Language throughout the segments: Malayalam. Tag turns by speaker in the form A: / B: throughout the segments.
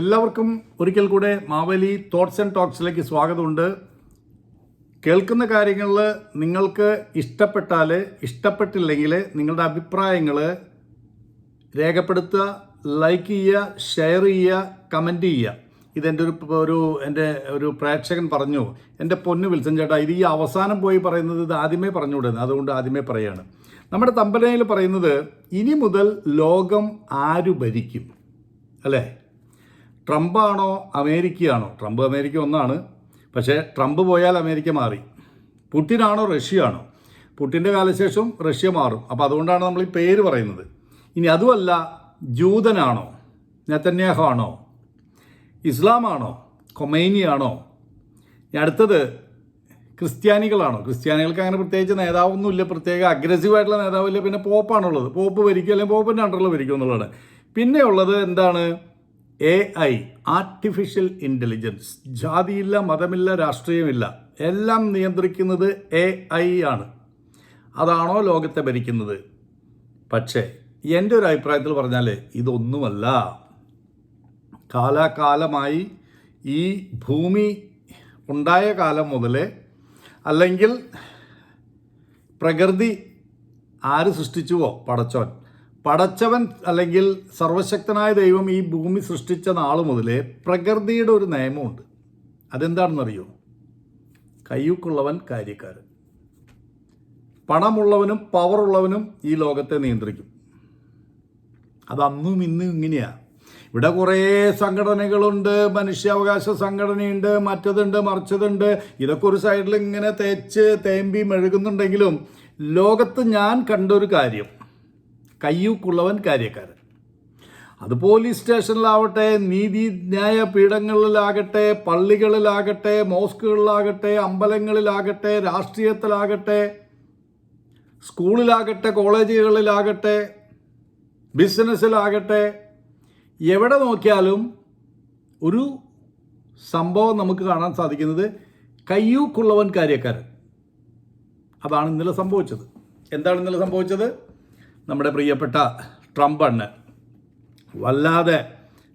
A: എല്ലാവർക്കും ഒരിക്കൽ കൂടെ മാവേലി തോട്ട്സ് ആൻഡ് ടോക്സിലേക്ക് സ്വാഗതമുണ്ട്. കേൾക്കുന്ന കാര്യങ്ങളിൽ നിങ്ങൾക്ക് ഇഷ്ടപ്പെട്ടാൽ ഇഷ്ടപ്പെട്ടില്ലെങ്കിൽ നിങ്ങളുടെ അഭിപ്രായങ്ങൾ രേഖപ്പെടുത്തുക ലൈക്ക് ചെയ്യുക ഷെയർ ചെയ്യുക കമന്റ് ചെയ്യുക. ഇതെന്റെ ഒരു ഒരു എന്റെ ഒരു പ്രേക്ഷകൻ പറഞ്ഞു. എന്റെ പൊന്നു വിൽസൻ ചേട്ടാ ഇത് ഈ അവസാനം പോയി പറയുന്നത് ഇത് ആദ്യമേ പറഞ്ഞുകൂടുന്നു അതുകൊണ്ട് ആദ്യമേ പറയാണ്. നമ്മുടെ തമ്പനയിൽ പറയുന്നത് ഇനി മുതൽ ലോകം ആരു ഭരിക്കും അല്ലേ? ട്രംപാണോ അമേരിക്കയാണോ? ട്രംപ് അമേരിക്ക ഒന്നാണ്. പക്ഷേ ട്രംപ് പോയാൽ അമേരിക്ക മാറി. പുട്ടിനാണോ റഷ്യയാണോ? പുട്ടിന്റെ കാലശേഷം റഷ്യ മാറും. അപ്പോൾ അതുകൊണ്ടാണ് നമ്മൾ ഈ പേര് പറയുന്നത്. ഇനി അതുമല്ല ജൂതനാണോ? നെത്തന്യാഹോ ആണോ ഇസ്ലാമാണോ? കൊമൈനിയാണോ? അടുത്തത് ക്രിസ്ത്യാനികളാണോ? ക്രിസ്ത്യാനികൾക്ക് അങ്ങനെ പ്രത്യേകിച്ച് നേതാവൊന്നുമില്ല. പ്രത്യേക അഗ്രസീവായിട്ടുള്ള നേതാവില്ല. പിന്നെ പോപ്പാണുള്ളത്. പോപ്പ് ഭരിക്കുക അല്ലെങ്കിൽ പോപ്പിന്റെ അണ്ടറിൽ ഭരിക്കുക എന്നുള്ളതാണ്. പിന്നെയുള്ളത് എന്താണ്? എ ഐ ആർട്ടിഫിഷ്യൽ ഇന്റലിജൻസ് ജാതിയില്ല മതമില്ല രാഷ്ട്രീയമില്ല. എല്ലാം നിയന്ത്രിക്കുന്നത് എ ഐ ആണ്. അതാണോ ലോകത്തെ ഭരിക്കുന്നത്? പക്ഷേ എന്റെ ഒരു അഭിപ്രായത്തിൽ പറഞ്ഞാൽ ഇതൊന്നുമല്ല. കാലാകാലമായി ഈ ഭൂമി ഉണ്ടായ കാലം മുതലേ അല്ലെങ്കിൽ പ്രകൃതി ആര് സൃഷ്ടിച്ചുവോ പടച്ചോൻ? പടച്ചവൻ അല്ലെങ്കിൽ സർവശക്തനായ ദൈവം ഈ ഭൂമി സൃഷ്ടിച്ച നാൾ മുതലേ പ്രകൃതിയുടെ ഒരു നിയമമുണ്ട്. അതെന്താണെന്നറിയോ? കയ്യൂക്കുള്ളവൻ കാര്യക്കാരൻ. പണമുള്ളവനും പവറുള്ളവനും ഈ ലോകത്തെ നിയന്ത്രിക്കും. അത് അന്നും ഇന്നും ഇങ്ങനെയാണ് ഇവിടെ കുറേ സംഘടനകളുണ്ട് മനുഷ്യാവകാശ സംഘടനയുണ്ട് മറ്റതുണ്ട് മറിച്ചതുണ്ട്. ഇതൊക്കെ ഒരു സൈഡിൽ ഇങ്ങനെ തേച്ച് തേമ്പി മെഴുകുന്നുണ്ടെങ്കിലും ലോകത്ത് ഞാൻ കണ്ടൊരു കാര്യം കയ്യൂക്കുള്ളവൻ കാര്യക്കാരൻ. അത് പോലീസ് സ്റ്റേഷനിലാവട്ടെ നീതി ന്യായ പീഠങ്ങളിലാകട്ടെ പള്ളികളിലാകട്ടെ മോസ്കുകളിലാകട്ടെ അമ്പലങ്ങളിലാകട്ടെ രാഷ്ട്രീയത്തിലാകട്ടെ സ്കൂളിലാകട്ടെ കോളേജുകളിലാകട്ടെ ബിസിനസ്സിലാകട്ടെ എവിടെ നോക്കിയാലും ഒരു സംഭവം നമുക്ക് കാണാൻ സാധിക്കുന്നത് കയ്യൂക്കുള്ളവൻ കാര്യക്കാരൻ. അതാണ് ഇന്നലെ സംഭവിച്ചത്. എന്താണ് ഇന്നലെ സംഭവിച്ചത്? നമ്മുടെ പ്രിയപ്പെട്ട ട്രംപ് അണ്ണൻ വല്ലാതെ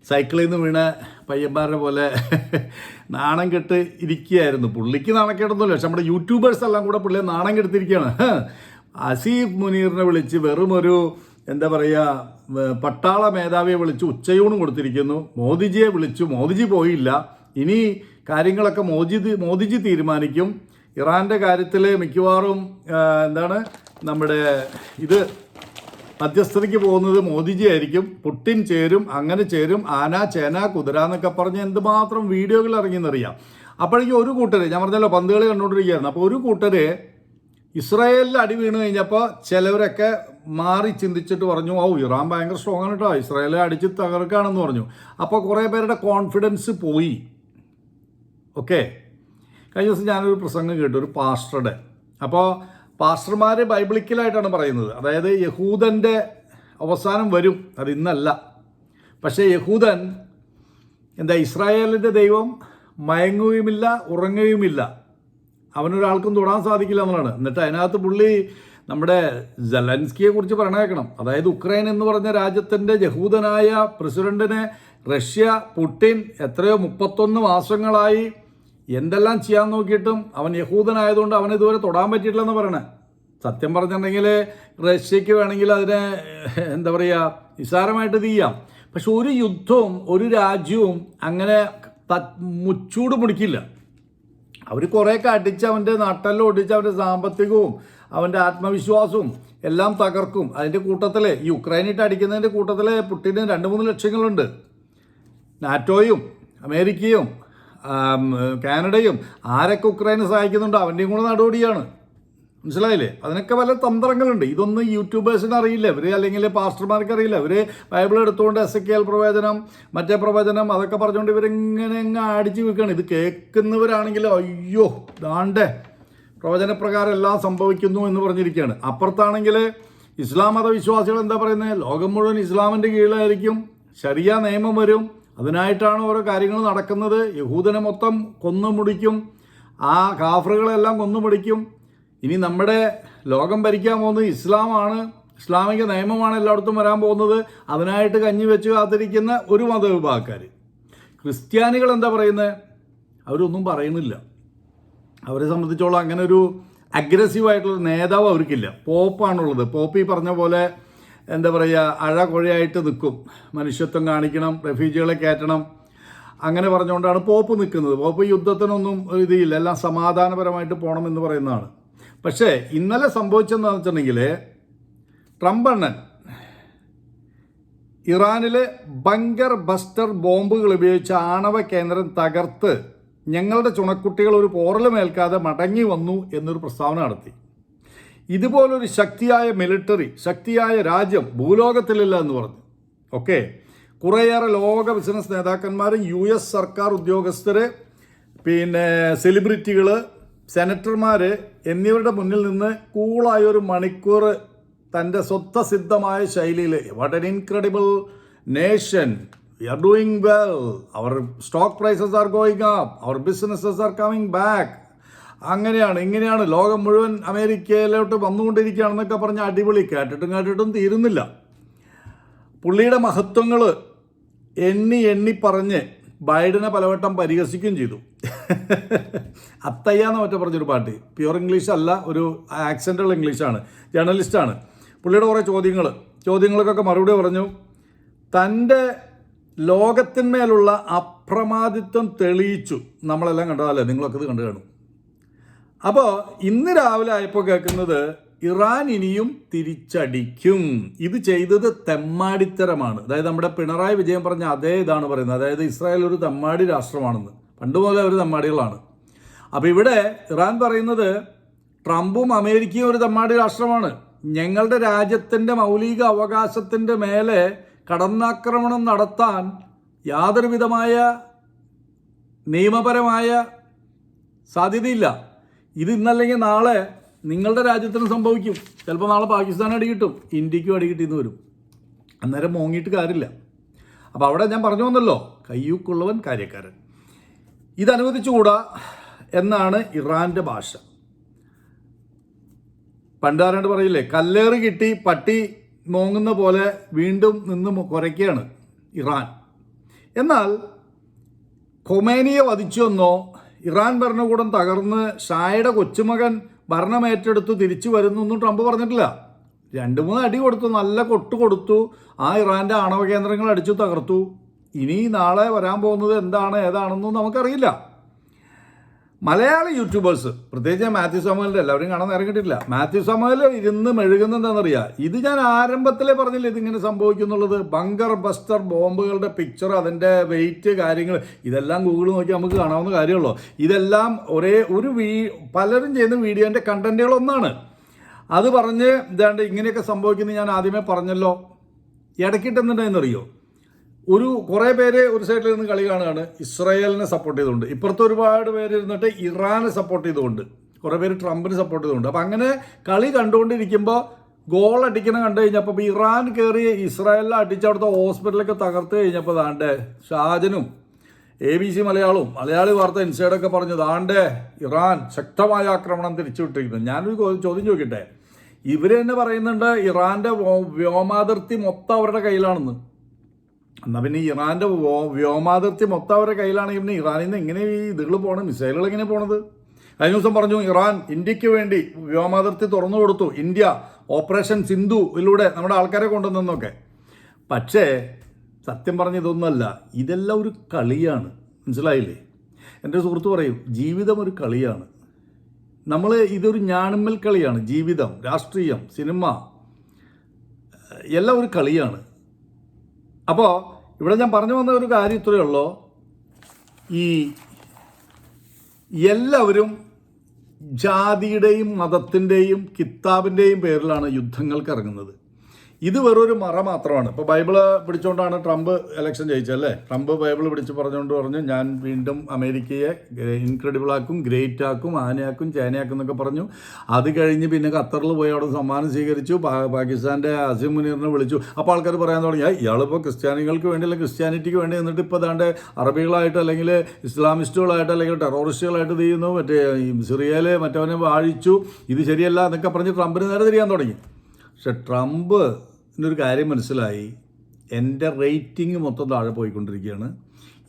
A: സൈക്കിളിൽ നിന്ന് വീണ പയ്യന്മാരെ പോലെ നാണം കെട്ട് ഇരിക്കുകയായിരുന്നു. പുള്ളിക്ക് നാണക്കേടൊന്നുമില്ല പക്ഷെ നമ്മുടെ യൂട്യൂബേഴ്സ് എല്ലാം കൂടെ പുള്ളിയെ നാണം കെടുത്തിരിക്കുകയാണ്. അസീഫ് മുനീറിനെ വിളിച്ച് വെറുമൊരു എന്താ പറയുക പട്ടാള മേധാവിയെ വിളിച്ച് ഉച്ചയൂണ് കൊടുത്തിരിക്കുന്നു. മോദിജിയെ വിളിച്ചു. മോദിജി പോയില്ല. ഇനി കാര്യങ്ങളൊക്കെ മോദി മോദിജി തീരുമാനിക്കും. ഇറാന്റെ കാര്യത്തിൽ മിക്കവാറും എന്താണ് നമ്മുടെ ഇത് മധ്യസ്ഥതയ്ക്ക് പോകുന്നത് മോദിജി ആയിരിക്കും പുട്ടിൻ ചേരും അങ്ങനെ ചേരും ആന ചേന കുതിര എന്നൊക്കെ പറഞ്ഞ് എന്തുമാത്രം വീഡിയോകൾ ഇറങ്ങിയെന്നറിയാം. അപ്പോഴേക്കും ഒരു കൂട്ടര് ഞാൻ പറഞ്ഞല്ലോ പന്തുകളി കണ്ടുകൊണ്ടിരിക്കുകയായിരുന്നു. അപ്പോൾ ഒരു കൂട്ടര് ഇസ്രായേലിൽ അടി വീണ് കഴിഞ്ഞപ്പോൾ ചിലവരൊക്കെ മാറി ചിന്തിച്ചിട്ട് പറഞ്ഞു ഓ ഇറാൻ ഭയങ്കര സ്ട്രോങ് ആണ് കേട്ടോ ഇസ്രായേലെ അടിച്ച് തകർക്കുകയാണെന്ന് പറഞ്ഞു. അപ്പോൾ കുറേ പേരുടെ കോൺഫിഡൻസ് പോയി. ഓക്കെ കഴിഞ്ഞ ദിവസം ഞാനൊരു പ്രസംഗം കേട്ടു ഒരു പാസ്റ്ററുടെ അപ്പോൾ പാസ്റ്റർമാർ ബൈബിളിക്കലായിട്ടാണ് പറയുന്നത്. അതായത് യഹൂദന്റെ അവസാനം വരും. അത് ഇന്നല്ല. പക്ഷേ യഹൂദൻ എന്താ ഇസ്രായേലിന്റെ ദൈവം മയങ്ങുകയുമില്ല ഉറങ്ങുകയുമില്ല. അവനൊരാൾക്കും തൊടാൻ സാധിക്കില്ല എന്നുള്ളതാണ്. എന്നിട്ട് അതിനകത്ത് പുള്ളി നമ്മുടെ ജലൻസ്കിയെ കുറിച്ച് പറഞ്ഞേക്കണം അതായത് ഉക്രൈൻ എന്ന് പറഞ്ഞ രാജ്യത്തിന്റെ യഹൂദനായ പ്രസിഡന്റിനെ റഷ്യ പുടിൻ എത്രയോ മുപ്പത്തൊന്ന് മാസങ്ങളായി എന്തെല്ലാം ചെയ്യാൻ നോക്കിയിട്ടും അവൻ യഹൂദനായതുകൊണ്ട് അവൻ ഇതുവരെ തൊടാൻ പറ്റിയിട്ടില്ലെന്ന് പറയണേ. സത്യം പറഞ്ഞിട്ടുണ്ടെങ്കിൽ റഷ്യക്ക് വേണമെങ്കിൽ അതിനെ എന്താ പറയുക നിസ്സാരമായിട്ട് ചെയ്യാം. പക്ഷെ ഒരു യുദ്ധവും ഒരു രാജ്യവും അങ്ങനെ മുച്ചൂട് മുടിക്കില്ല അവർ കുറേ അടിച്ച് അവന്റെ നട്ടെല്ലാം ഒടിച്ച് അവന്റെ സാമ്പത്തികവും അവന്റെ ആത്മവിശ്വാസവും എല്ലാം തകർക്കും. അതിന്റെ കൂട്ടത്തിൽ യുക്രൈനിട്ട് അടിക്കുന്നതിന്റെ കൂട്ടത്തിൽ പുട്ടിന് രണ്ട് മൂന്ന് ലക്ഷ്യങ്ങളുണ്ട്. നാറ്റോയും അമേരിക്കയും കാനഡയും ആരൊക്കെ ഉക്രൈനെ സഹായിക്കുന്നുണ്ടോ അവന്റെയും കൂടെ നടപടിയാണ്. മനസ്സിലായില്ലേ? അതിനൊക്കെ പല തന്ത്രങ്ങളുണ്ട്. ഇതൊന്നും യൂട്യൂബേഴ്സിന് അറിയില്ല. ഇവർ അല്ലെങ്കിൽ പാസ്റ്റർമാർക്ക് അറിയില്ല. ഇവർ ബൈബിൾ എടുത്തുകൊണ്ട് എസ് കെ എൽ പ്രവചനം മറ്റേ പ്രവചനം അതൊക്കെ പറഞ്ഞുകൊണ്ട് ഇവരിങ്ങനെ അങ്ങ് അടിച്ചു വെക്കുകയാണ്. ഇത് കേൾക്കുന്നവരാണെങ്കിൽ അയ്യോ ദാണ്ടേ. പ്രവചനപ്രകാരം എല്ലാം സംഭവിക്കുന്നു എന്ന് പറഞ്ഞിരിക്കുകയാണ്. അപ്പുറത്താണെങ്കിൽ ഇസ്ലാം മതവിശ്വാസികൾ എന്താ പറയുന്നത്? ലോകം മുഴുവൻ ഇസ്ലാമിന്റെ കീഴിലായിരിക്കും. ശരിയ നിയമം വരും. അതിനായിട്ടാണ് ഓരോ കാര്യങ്ങൾ നടക്കുന്നത്. യഹൂദനെ മൊത്തം കൊന്നു മുടിക്കും. ആ കാഫറുകളെല്ലാം കൊന്നു മുടിക്കും. ഇനി നമ്മുടെ ലോകം ഭരിക്കാൻ പോകുന്നത് ഇസ്ലാമാണ്. ഇസ്ലാമിക നിയമമാണ് എല്ലായിടത്തും വരാൻ പോകുന്നത്. അതിനായിട്ട് കഞ്ഞി വെച്ച് കാത്തിരിക്കുന്ന ഒരു മതവിഭാഗക്കാർ ക്രിസ്ത്യാനികൾ എന്താ പറയുന്നത് അവരൊന്നും പറയുന്നില്ല. അവരെ സംബന്ധിച്ചോളം അങ്ങനെ ഒരു അഗ്രസീവായിട്ടുള്ള നേതാവ് അവർക്കില്ല. പോപ്പാണുള്ളത്. പോപ്പ് ഈ പറഞ്ഞ പോലെ എന്താ പറയുക അഴ കൊഴയായിട്ട് നിൽക്കും. മനുഷ്യത്വം കാണിക്കണം റെഫ്യൂജികളെ കയറ്റണം. അങ്ങനെ പറഞ്ഞുകൊണ്ടാണ് പോപ്പ് നിൽക്കുന്നത്. പോപ്പ് യുദ്ധത്തിനൊന്നും ഇതില്ല എല്ലാം സമാധാനപരമായിട്ട് പോകണം എന്ന് പറയുന്നതാണ്. പക്ഷേ ഇന്നലെ സംഭവിച്ചെന്താണെന്ന് വെച്ചിട്ടുണ്ടെങ്കിൽ ട്രംപ് അണ്ണൻ ഇറാനിലെ ബങ്കർ ബസ്റ്റർ ബോംബുകൾ ഉപയോഗിച്ച് ആണവ കേന്ദ്രം തകർത്ത് ഞങ്ങളുടെ ചുണക്കുട്ടികൾ ഒരു പോറലുമേൽക്കാതെ മടങ്ങി വന്നു എന്നൊരു പ്രസ്താവന നടത്തി. ഇതുപോലൊരു ശക്തിയായ മിലിറ്ററി ശക്തിയായ രാജ്യം ഭൂലോകത്തിലില്ല എന്ന് പറഞ്ഞു. ഓക്കെ കുറേയേറെ ലോക ബിസിനസ് നേതാക്കന്മാരും യു എസ് സർക്കാർ ഉദ്യോഗസ്ഥർ പിന്നെ സെലിബ്രിറ്റികൾ സെനറ്റർമാർ എന്നിവരുടെ മുന്നിൽ നിന്ന് കൂളായ ഒരു മണിക്കൂർ തന്റെ സ്വത്വസിദ്ധമായ ശൈലിയിൽ what an incredible nation we are doing well our stock prices are going up our businesses are coming back അങ്ങനെയാണ് ഇങ്ങനെയാണ്. ലോകം മുഴുവൻ അമേരിക്കയിലോട്ട് വന്നുകൊണ്ടിരിക്കുകയാണെന്നൊക്കെ പറഞ്ഞ് അടിപൊളി കേട്ടിട്ടും കേട്ടിട്ടും തീരുന്നില്ല. പുള്ളിയുടെ മഹത്വങ്ങൾ എണ്ണി എണ്ണി പറഞ്ഞ് ബൈഡനെ പലവട്ടം പരിഹസിക്കുകയും ചെയ്തു. അത്തയ്യ എന്ന് മറ്റേ പറഞ്ഞൊരു പാട്ട്. പ്യുവർ ഇംഗ്ലീഷ് അല്ല ഒരു ആക്സെന്റുള്ള ഇംഗ്ലീഷാണ് ജേർണലിസ്റ്റാണ് പുള്ളിയുടെ കുറേ ചോദ്യങ്ങൾ ചോദ്യങ്ങൾക്കൊക്കെ മറുപടി പറഞ്ഞു. തന്റെ ലോകത്തിന്മേലുള്ള അപ്രമാദിത്വം തെളിയിച്ചു. നമ്മളെല്ലാം കണ്ടതല്ലേ? നിങ്ങളൊക്കെ ഇത് കണ്ടു കാണും. അപ്പോൾ ഇന്ന് രാവിലെ ആയപ്പോൾ കേൾക്കുന്നത് ഇറാൻ ഇനിയും തിരിച്ചടിക്കും. ഇത് ചെയ്തത് തെമ്മാടിത്തരമാണ്. അതായത് നമ്മുടെ പിണറായി വിജയൻ പറഞ്ഞ അതേ ഇതാണ് പറയുന്നത്. അതായത് ഇസ്രായേൽ ഒരു തെമ്മാടി രാഷ്ട്രമാണെന്ന്. പണ്ട് പോലെ അവർ തെമ്മാടികളാണ്. അപ്പോൾ ഇവിടെ ഇറാൻ പറയുന്നത് ട്രംപും അമേരിക്കയും ഒരു തെമ്മാടി രാഷ്ട്രമാണ്. ഞങ്ങളുടെ രാജ്യത്തിന്റെ മൗലിക അവകാശത്തിന്റെ മേലെ കടന്നാക്രമണം നടത്താൻ യാതൊരുവിധമായ നിയമപരമായ സാധ്യതയില്ല. ഇത് ഇന്നല്ലെങ്കിൽ നാളെ നിങ്ങളുടെ രാജ്യത്തിന് സംഭവിക്കും. ചിലപ്പോൾ നാളെ പാകിസ്ഥാൻ അടി കിട്ടും. ഇന്ത്യക്കും അടി കിട്ടിയെന്ന് വരും. അന്നേരം മോങ്ങിയിട്ട് കാര്യമില്ല. അപ്പോൾ അവിടെ ഞാൻ പറഞ്ഞു വന്നല്ലോ കയ്യൂക്കുള്ളവൻ കാര്യക്കാരൻ. ഇത് അനുവദിച്ചുകൂടാ എന്നാണ് ഇറാന്റെ ഭാഷ. പണ്ടാരാണ്ട് പറയില്ലേ കല്ലേറ് കിട്ടി പട്ടി മോങ്ങുന്ന പോലെ വീണ്ടും നിന്ന് കുറയ്ക്കുകയാണ് ഇറാൻ. എന്നാൽ കൊമേനിയെ വധിച്ചെന്നോ ഇറാൻ ഭരണകൂടം തകർന്ന് ഷായുടെ കൊച്ചുമകൻ ഭരണമേറ്റെടുത്ത് തിരിച്ചു വരുന്നൊന്നും ട്രംപ് പറഞ്ഞിട്ടില്ല. രണ്ട് മൂന്ന് അടി കൊടുത്തു നല്ല കൊട്ട് കൊടുത്തു ആ ഇറാന്റെ ആണവ കേന്ദ്രങ്ങൾ അടിച്ചു തകർത്തു. ഇനി നാളെ വരാൻ പോകുന്നത് എന്താണ് ഏതാണെന്നും നമുക്കറിയില്ല. മലയാളി യൂട്യൂബേഴ്സ് പ്രത്യേകിച്ച് മാത്യു സാമുവലിന്റെ എല്ലാവരും കാണാൻ കിട്ടില്ല മാത്യു സാമുവൽ ഇരുന്ന് മെഴുകുന്ന എന്താണെന്നറിയാം? ഇത് ഞാൻ ആരംഭത്തിലേ പറഞ്ഞില്ല ഇതിങ്ങനെ സംഭവിക്കുന്നുള്ളത്? ബങ്കർ ബസ്റ്റർ ബോംബുകളുടെ പിക്ചർ അതിന്റെ വെയിറ്റ് കാര്യങ്ങൾ ഇതെല്ലാം ഗൂഗിൾ നോക്കി നമുക്ക് കാണാവുന്ന കാര്യമുള്ളൂ. ഇതെല്ലാം ഒരേ ഒരു വീ പലരും ചെയ്യുന്ന വീഡിയോന്റെ കണ്ടന്റുകളൊന്നാണ് അത് പറഞ്ഞ് ഇതാണ്ട് ഇങ്ങനെയൊക്കെ സംഭവിക്കുന്നത് ഞാൻ ആദ്യമേ പറഞ്ഞല്ലോ. ഇടയ്ക്കിട്ട് എന്തുണ്ടായെന്നറിയോ ഒരു കുറേ പേര് ഒരു സൈഡിൽ നിന്ന് കളി കാണുകയാണ്. ഇസ്രായേലിനെ സപ്പോർട്ട് ചെയ്തുകൊണ്ട്. ഇപ്പുറത്ത് ഒരുപാട് പേര് ഇരുന്നിട്ട് ഇറാനെ സപ്പോർട്ട് ചെയ്തുകൊണ്ട്. കുറേ പേര് ട്രംപിനെ സപ്പോർട്ട് ചെയ്തുകൊണ്ട്. അപ്പം അങ്ങനെ കളി കണ്ടുകൊണ്ടിരിക്കുമ്പോൾ ഗോൾ അടിക്കണം കണ്ടു കഴിഞ്ഞപ്പോൾ ഇപ്പോൾ ഇറാൻ കയറി ഇസ്രായേലിൽ അടിച്ച അവിടുത്തെ ഹോസ്പിറ്റലൊക്കെ തകർത്ത് കഴിഞ്ഞപ്പോൾ ദാണ്ടെ ഷാജനും എ ബി സി മലയാളവും മലയാളി വാർത്ത ഇൻസൈഡൊക്കെ പറഞ്ഞു ദാണ്ടെ ഇറാൻ ശക്തമായ ആക്രമണം തിരിച്ചുവിട്ടിരിക്കുന്നു. ഞാനൊരു ചോദ്യം ചോദിക്കട്ടെ? ഇവർ തന്നെ പറയുന്നുണ്ട് ഇറാന്റെ വ്യോമാതിർത്തി മൊത്തം അവരുടെ കയ്യിലാണെന്ന്. എന്നാൽ പിന്നെ ഇറാന്റെ വ്യോ- വ്യോമാതിർത്തി മൊത്തം അവരുടെ കയ്യിലാണെങ്കിൽ പിന്നെ ഇറാനിൽ നിന്ന് എങ്ങനെ ഈ ഇതുകൾ പോകണം മിസൈലുകൾ എങ്ങനെ പോണത്? കഴിഞ്ഞ ദിവസം പറഞ്ഞു ഇറാൻ ഇന്ത്യയ്ക്ക് വേണ്ടി വ്യോമാതിർത്തി തുറന്നു കൊടുത്തു. ഇന്ത്യ ഓപ്പറേഷൻ സിന്ധുവിലൂടെ നമ്മുടെ ആൾക്കാരെ കൊണ്ടുവന്നൊക്കെ പക്ഷേ സത്യം പറഞ്ഞ ഇതൊന്നുമല്ല. ഇതെല്ലാം ഒരു കളിയാണ്. മനസ്സിലായില്ലേ? എന്റെ സുഹൃത്ത് പറയും ജീവിതം ഒരു കളിയാണ്. നമ്മൾ ഇതൊരു ഞാണിമ്മൽ കളിയാണ്. ജീവിതം രാഷ്ട്രീയം സിനിമ എല്ലാം ഒരു കളിയാണ്. അപ്പോൾ ഇവിടെ ഞാൻ പറഞ്ഞു വന്ന ഒരു കാര്യം ഇത്രയേ ഉള്ളൂ. ഈ എല്ലാവരും ജാതിയുടെയും മതത്തിന്റെയും കിത്താബിന്റെയും പേരിലാണ് യുദ്ധങ്ങൾക്ക് ഇറങ്ങുന്നത്. ഇത് വെറൊരു മറ മാത്രമാണ്. ഇപ്പോൾ ബൈബിൾ പിടിച്ചുകൊണ്ടാണ് ട്രംപ് ഇലക്ഷൻ ജയിച്ചല്ലേ ട്രംപ് ബൈബിൾ പിടിച്ച് പറഞ്ഞുകൊണ്ട് പറഞ്ഞു ഞാൻ വീണ്ടും അമേരിക്കയെ ഇൻക്രെഡിബിൾ ആക്കും ഗ്രേറ്റ് ആക്കും ആനയാക്കും ചേനയാക്കും എന്നൊക്കെ പറഞ്ഞു. അത് കഴിഞ്ഞ് പിന്നെ ഖത്തറിൽ പോയി അവിടെ സമ്മാനം സ്വീകരിച്ചു. പാകിസ്ഥാന്റെ അസിം മുനീറിനെ വിളിച്ചു. അപ്പോൾ ആൾക്കാർ പറയാൻ തുടങ്ങി "ആ, ഇയാളിപ്പോൾ ക്രിസ്ത്യാനികൾക്ക് വേണ്ടി അല്ലെങ്കിൽ ക്രിസ്ത്യാനിറ്റിക്ക് വേണ്ടി എന്നിട്ട് ഇപ്പോൾ അതാണ്ട് അറബികളായിട്ട് അല്ലെങ്കിൽ ഇസ്ലാമിസ്റ്റുകളായിട്ട് അല്ലെങ്കിൽ ടെററിസ്റ്റുകളായിട്ട് ഇത് ചെയ്യുന്നു. മറ്റേ സിറിയയിലെ മറ്റവനെ വാഴിച്ചു. ഇത് ശരിയല്ല എന്നൊക്കെ പറഞ്ഞ് ട്രംപിന് നേരെ തിരിയാൻ തുടങ്ങി. പക്ഷെ ട്രംപ് ഒരു കാര്യം മനസ്സിലായി. എന്റെ റേറ്റിംഗ് മൊത്തം താഴെ പോയിക്കൊണ്ടിരിക്കുകയാണ്.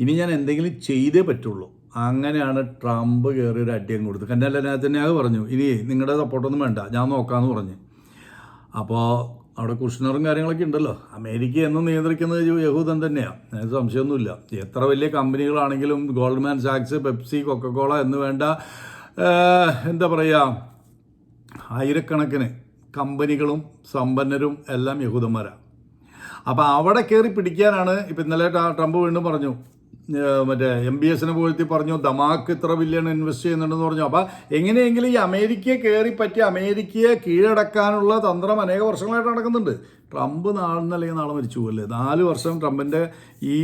A: ഇനി ഞാൻ എന്തെങ്കിലും ചെയ്തേ പറ്റുള്ളൂ. അങ്ങനെയാണ് ട്രംപ് കയറി ഒരു അടിയം കൊടുത്തത്. കണ്ടല്ല നേതന്യാഹ് പറഞ്ഞു ഇനി നിങ്ങളുടെ സപ്പോർട്ടൊന്നും വേണ്ട ഞാൻ നോക്കാമെന്ന് പറഞ്ഞു. അപ്പോൾ അവിടെ കുഷ്ണറും കാര്യങ്ങളൊക്കെ ഉണ്ടല്ലോ. അമേരിക്ക എന്നും നിയന്ത്രിക്കുന്നത് യഹൂദൻ തന്നെയാണ് അതിന് സംശയമൊന്നുമില്ല. എത്ര വലിയ കമ്പനികളാണെങ്കിലും ഗോൾഡ്മാൻ സാക്സ് പെപ്സി കൊക്കക്കോള എന്ന് വേണ്ട എന്താ പറയുക ആയിരക്കണക്കിന് കമ്പനികളും സമ്പന്നരും എല്ലാം യഹൂദന്മാരാണ് അപ്പോൾ അവിടെ കയറി പിടിക്കാനാണ് ഇപ്പം ഇന്നലെ ട്രംപ് വീണ്ടും പറഞ്ഞു. മറ്റേ എം ബി എസിനെ പോലത്തി പറഞ്ഞു ദമാക്ക് ഇത്ര ബില്യൺ ഇൻവെസ്റ്റ് ചെയ്യുന്നുണ്ടെന്ന് പറഞ്ഞു. അപ്പോൾ എങ്ങനെയെങ്കിലും ഈ അമേരിക്കയെ കയറി പറ്റി അമേരിക്കയെ കീഴടക്കാനുള്ള തന്ത്രം അനേക വർഷങ്ങളായിട്ട് നടക്കുന്നുണ്ട്. ട്രംപ് നാളെ അല്ലെങ്കിൽ നാളെ മരിച്ചു പോകല്ലേ നാല് വർഷം ട്രംപിന്റെ ഈ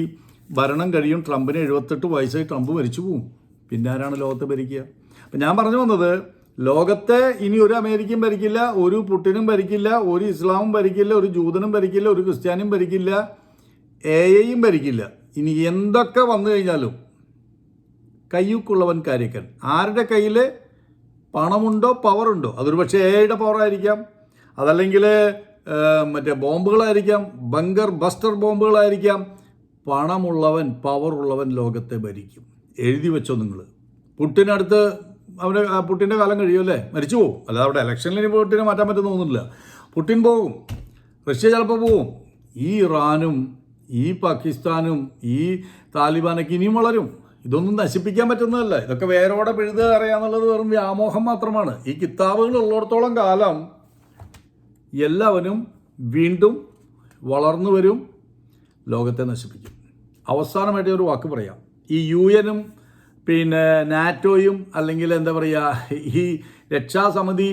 A: ഭരണം കഴിയും. ട്രംപിന് എഴുപത്തെട്ട് വയസ്സായി ട്രംപ് മരിച്ചു പോകും പിന്നെ ആരാണ് ലോകത്തെ ഭരിക്കുക? അപ്പം ഞാൻ പറഞ്ഞു വന്നത് ലോകത്തെ ഇനി ഒരു അമേരിക്കയും ഭരിക്കില്ല ഒരു പുട്ടിനും ഭരിക്കില്ല ഒരു ഇസ്ലാമും ഭരിക്കില്ല ഒരു ജൂതനും ഭരിക്കില്ല ഒരു ക്രിസ്ത്യാനും ഭരിക്കില്ല എയും ഭരിക്കില്ല. ഇനി എന്തൊക്കെ വന്നു കഴിഞ്ഞാലും കയ്യൂക്കുള്ളവൻ കാര്യക്കൻ. ആരുടെ കയ്യിൽ പണമുണ്ടോ പവറുണ്ടോ? അതൊരു പക്ഷേ എയുടെ പവറായിരിക്കാം. അതല്ലെങ്കിൽ മറ്റേ ബോംബുകളായിരിക്കാം ബങ്കർ ബസ്റ്റർ ബോംബുകളായിരിക്കാം. പണമുള്ളവൻ പവറുള്ളവൻ ലോകത്തെ ഭരിക്കും. എഴുതി വെച്ചോ നിങ്ങൾ പുട്ടിനടുത്ത് അവന് ആ പുട്ടിന്റെ കാലം കഴിയുമല്ലേ? മരിച്ചു പോകും അല്ലാതെ അവിടെ ഇലക്ഷനിൽ ഇനി പുട്ടിനെ മാറ്റാൻ പറ്റുന്ന തോന്നുന്നില്ല. പുട്ടിൻ പോകും. റഷ്യ ചിലപ്പോൾ പോകും. ഈ ഇറാനും ഈ പാകിസ്ഥാനും ഈ താലിബാനൊക്കെ ഇനിയും വളരും. ഇതൊന്നും നശിപ്പിക്കാൻ പറ്റുന്നതല്ല. ഇതൊക്കെ വേരോടെ പിഴുതുക അറിയാന്നുള്ളത് വെറും വ്യാമോഹം മാത്രമാണ്. ഈ കിതാബുകൾ ഉള്ളിടത്തോളം കാലം എല്ലാവരും വീണ്ടും വളർന്നു വരും ലോകത്തെ നശിപ്പിക്കും. അവസാനമായിട്ട് ഒരു വാക്ക് പറയാം. ഈ യു എനും പിന്നെ നാറ്റോയും അല്ലെങ്കിൽ എന്താ പറയുക ഈ രക്ഷാസമിതി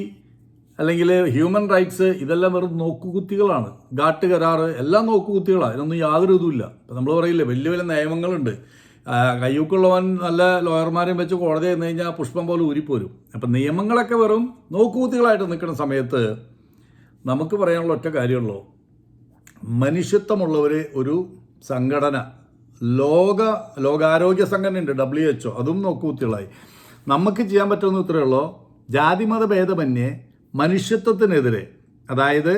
A: അല്ലെങ്കിൽ ഹ്യൂമൻ റൈറ്റ്സ് ഇതെല്ലാം വെറും നോക്കുകുത്തികളാണ്. ഗാട്ട് കരാറ് എല്ലാം നോക്കുകുത്തികളാണ്. ഇതിനൊന്നും യാതൊരു ഇതുമില്ല. നമ്മൾ പറയില്ലേ വലിയ വലിയ നിയമങ്ങളുണ്ട്. കയ്യൂക്കുള്ളവൻ നല്ല ലോയർമാരെയും വെച്ച് കോടതി എന്ന് കഴിഞ്ഞാൽ പുഷ്പം പോലെ ഊരിപ്പോരും. അപ്പം നിയമങ്ങളൊക്കെ വെറും നോക്കുകുത്തികളായിട്ട് നിൽക്കുന്ന സമയത്ത് നമുക്ക് പറയാനുള്ള ഒറ്റ കാര്യമുള്ളൂ. മനുഷ്യത്വമുള്ളവർ ഒരു സംഘടന. ലോക ലോകാരോഗ്യ സംഘടനയുണ്ട് ഡബ്ല്യു എച്ച് അതും നോക്കൂത്തിളായി നമുക്ക് ചെയ്യാൻ പറ്റുന്ന ഇത്രയേ ഉള്ളൂ. ജാതിമത ഭേദമന്യേ മനുഷ്യത്വത്തിനെതിരെ അതായത്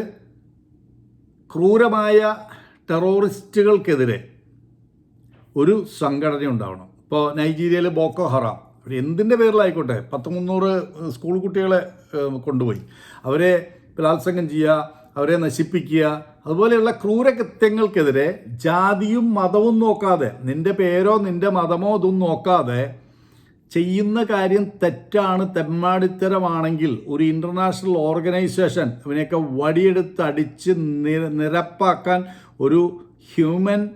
A: ക്രൂരമായ ടെററിസ്റ്റുകൾക്കെതിരെ ഒരു സംഘടന ഉണ്ടാവണം. ഇപ്പോൾ നൈജീരിയയിൽ ബോക്കോ ഹറാം എന്തിന്റെ പേരിലായിക്കോട്ടെ പത്ത് മുന്നൂറ് സ്കൂൾ കുട്ടികളെ കൊണ്ടുപോയി. അവരെ ബലാത്സംഗം ചെയ്യുക അവരെ നശിപ്പിക്കുക. അതുപോലെയുള്ള ക്രൂരകൃത്യങ്ങൾക്കെതിരെ ജാതിയും മതവും നോക്കാതെ നിന്റെ പേരോ നിന്റെ മതമോ ഇതും നോക്കാതെ ചെയ്യുന്ന കാര്യം തെറ്റാണ് തെമ്മാടിത്തരമാണെങ്കിൽ ഒരു ഇന്റർനാഷണൽ ഓർഗനൈസേഷൻ ഇവനെയൊക്കെ വടിയെടുത്ത് അടിച്ച് നിര- നിരപ്പാക്കാൻ ഒരു ഹ്യൂമൻ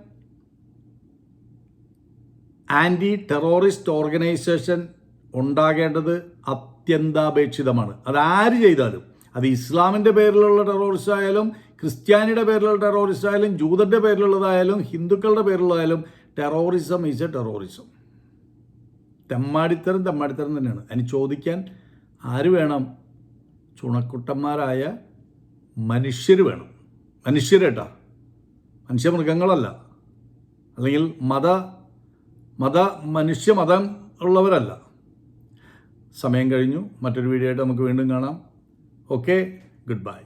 A: ആന്റി ടെററിസ്റ്റ് ഓർഗനൈസേഷൻ ഉണ്ടാകേണ്ടത് അത്യന്താപേക്ഷിതമാണ്. അതാര് ചെയ്താലും. അത് ഇസ്ലാമിന്റെ പേരിലുള്ള ടെററിസ്റ്റ് ആയാലും ക്രിസ്ത്യാനിയുടെ പേരിലുള്ള ടെററിസ്റ്റ് ആയാലും ജൂതന്റെ പേരിലുള്ളതായാലും ഹിന്ദുക്കളുടെ പേരിലുള്ളതായാലും ടെററിസം ഈസ് എ ടെററിസം തെമ്മാടിത്തരം തെമ്മാടിത്തരം തന്നെയാണ്. അതിന് ചോദിക്കാൻ ആര് വേണം? ചുണക്കുട്ടന്മാരായ മനുഷ്യർ വേണം. മനുഷ്യരേട്ടാ മനുഷ്യമൃഗങ്ങളല്ല. അല്ലെങ്കിൽ മത മത മനുഷ്യ മതം ഉള്ളവരല്ല. സമയം കഴിഞ്ഞു. മറ്റൊരു വീഡിയോ ആയിട്ട് നമുക്ക് വീണ്ടും കാണാം. Okay good bye